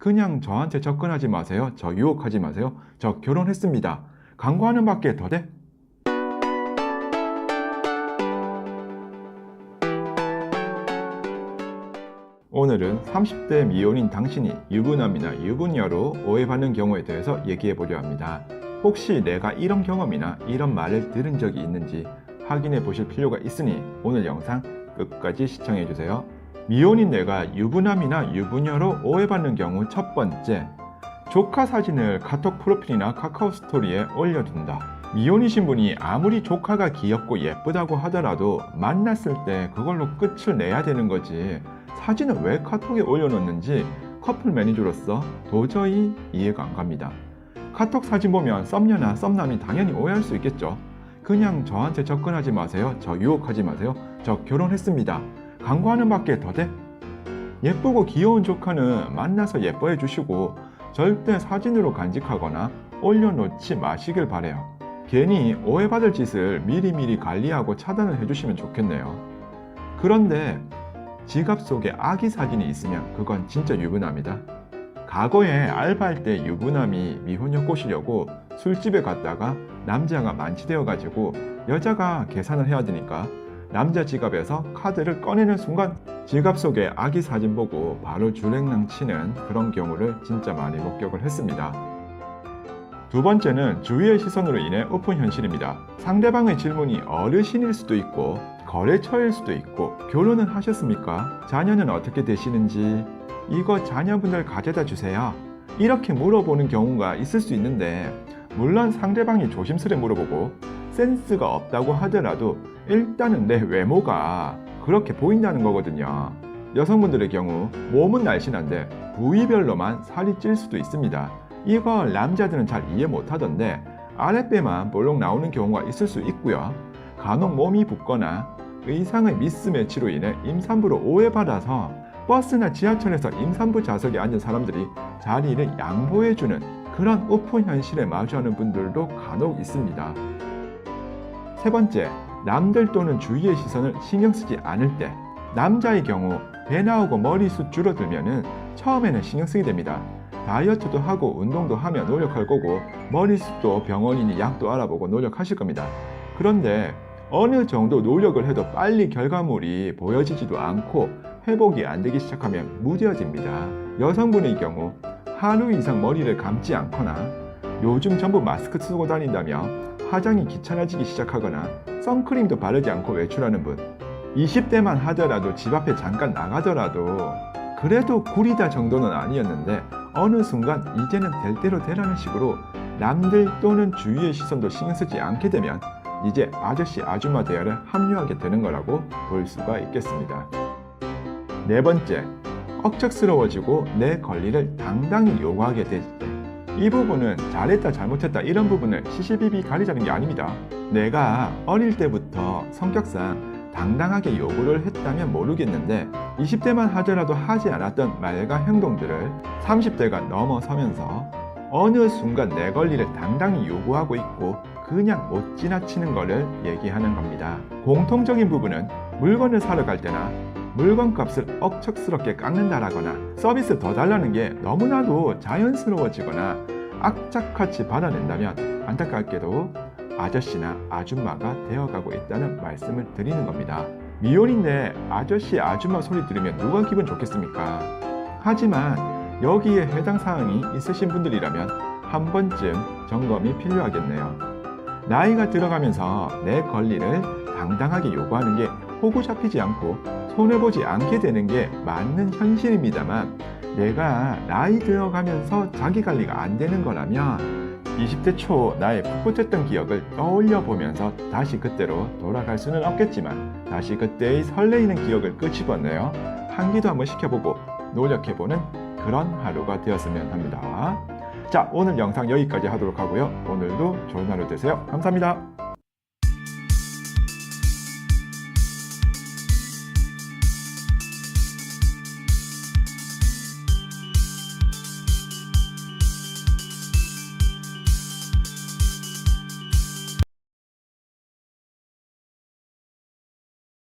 그냥 저한테 접근하지 마세요. 저 유혹하지 마세요. 저 결혼했습니다. 광고하는 밖에 더 돼? 오늘은 30대 미혼인 당신이 유부남이나 유부녀로 오해받는 경우에 대해서 얘기해 보려 합니다. 혹시 내가 이런 경험이나 이런 말을 들은 적이 있는지 확인해 보실 필요가 있으니 오늘 영상 끝까지 시청해 주세요. 미혼인 내가 유부남이나 유부녀로 오해받는 경우 첫 번째, 조카 사진을 카톡 프로필이나 카카오 스토리에 올려둔다. 미혼이신 분이 아무리 조카가 귀엽고 예쁘다고 하더라도 만났을 때 그걸로 끝을 내야 되는 거지. 사진을 왜 카톡에 올려놓는지 커플 매니저로서 도저히 이해가 안 갑니다. 카톡 사진 보면 썸녀나 썸남이 당연히 오해할 수 있겠죠. 그냥 저한테 접근하지 마세요. 저 유혹하지 마세요. 저 결혼했습니다. 광고하는 밖에 더 돼? 예쁘고 귀여운 조카는 만나서 예뻐해 주시고 절대 사진으로 간직하거나 올려놓지 마시길 바래요. 괜히 오해받을 짓을 미리미리 관리하고 차단을 해주시면 좋겠네요. 그런데 지갑 속에 아기 사진이 있으면 그건 진짜 유부남이다. 과거에 알바할 때 유부남이 미혼녀 꼬시려고 술집에 갔다가 남자가 만취되어 가지고 여자가 계산을 해야 되니까 남자 지갑에서 카드를 꺼내는 순간 지갑 속에 아기 사진 보고 바로 주랭랑 치는 그런 경우를 진짜 많이 목격을 했습니다. 두 번째는 주위의 시선으로 인해 오픈 현실입니다. 상대방의 질문이 어르신일 수도 있고 거래처일 수도 있고 결혼은 하셨습니까? 자녀는 어떻게 되시는지 이거 자녀분들 가져다 주세요. 이렇게 물어보는 경우가 있을 수 있는데 물론 상대방이 조심스레 물어보고 센스가 없다고 하더라도 일단은 내 외모가 그렇게 보인다는 거거든요. 여성분들의 경우 몸은 날씬한데 부위별로만 살이 찔 수도 있습니다. 이걸 남자들은 잘 이해 못하던데 아랫배만 볼록 나오는 경우가 있을 수 있고요. 간혹 몸이 붓거나 의상의 미스매치로 인해 임산부로 오해받아서 버스나 지하철에서 임산부 좌석에 앉은 사람들이 자리를 양보해주는 그런 오픈 현실에 마주하는 분들도 간혹 있습니다. 세 번째, 남들 또는 주위의 시선을 신경 쓰지 않을 때 남자의 경우 배 나오고 머리숱 줄어들면은 처음에는 신경 쓰게 됩니다. 다이어트도 하고 운동도 하며 노력할 거고 머리숱도 병원이니 약도 알아보고 노력하실 겁니다. 그런데 어느 정도 노력을 해도 빨리 결과물이 보여지지도 않고 회복이 안 되기 시작하면 무뎌집니다. 여성분의 경우 하루 이상 머리를 감지 않거나 요즘 전부 마스크 쓰고 다닌다며 화장이 귀찮아지기 시작하거나 선크림도 바르지 않고 외출하는 분 20대만 하더라도 집 앞에 잠깐 나가더라도 그래도 구리다 정도는 아니었는데 어느 순간 이제는 될 대로 되라는 식으로 남들 또는 주위의 시선도 신경 쓰지 않게 되면 이제 아저씨 아줌마 대열에 합류하게 되는 거라고 볼 수가 있겠습니다. 네 번째, 억척스러워지고 내 권리를 당당히 요구하게 될 때. 이 부분은 잘했다 잘못했다 이런 부분을 시시비비 가리자는 게 아닙니다. 내가 어릴 때부터 성격상 당당하게 요구를 했다면 모르겠는데 20대만 하더라도 하지 않았던 말과 행동들을 30대가 넘어서면서 어느 순간 내 권리를 당당히 요구하고 있고 그냥 못 지나치는 것을 얘기하는 겁니다. 공통적인 부분은 물건을 사러 갈 때나 물건 값을 억척스럽게 깎는다라거나 서비스 더 달라는 게 너무나도 자연스러워지거나 악착같이 받아낸다면 안타깝게도 아저씨나 아줌마가 되어가고 있다는 말씀을 드리는 겁니다. 미혼인데 아저씨, 아줌마 소리 들으면 누가 기분 좋겠습니까? 하지만 여기에 해당 사항이 있으신 분들이라면 한 번쯤 점검이 필요하겠네요. 나이가 들어가면서 내 권리를 당당하게 요구하는 게 호구 잡히지 않고 손해보지 않게 되는 게 맞는 현실입니다만 내가 나이 들어가면서 자기 관리가 안 되는 거라면 20대 초 나의 풋풋했던 기억을 떠올려 보면서 다시 그때로 돌아갈 수는 없겠지만 다시 그때의 설레이는 기억을 끄집어내어 환기도 한번 시켜보고 노력해보는 그런 하루가 되었으면 합니다. 자, 오늘 영상 여기까지 하도록 하고요. 오늘도 좋은 하루 되세요. 감사합니다.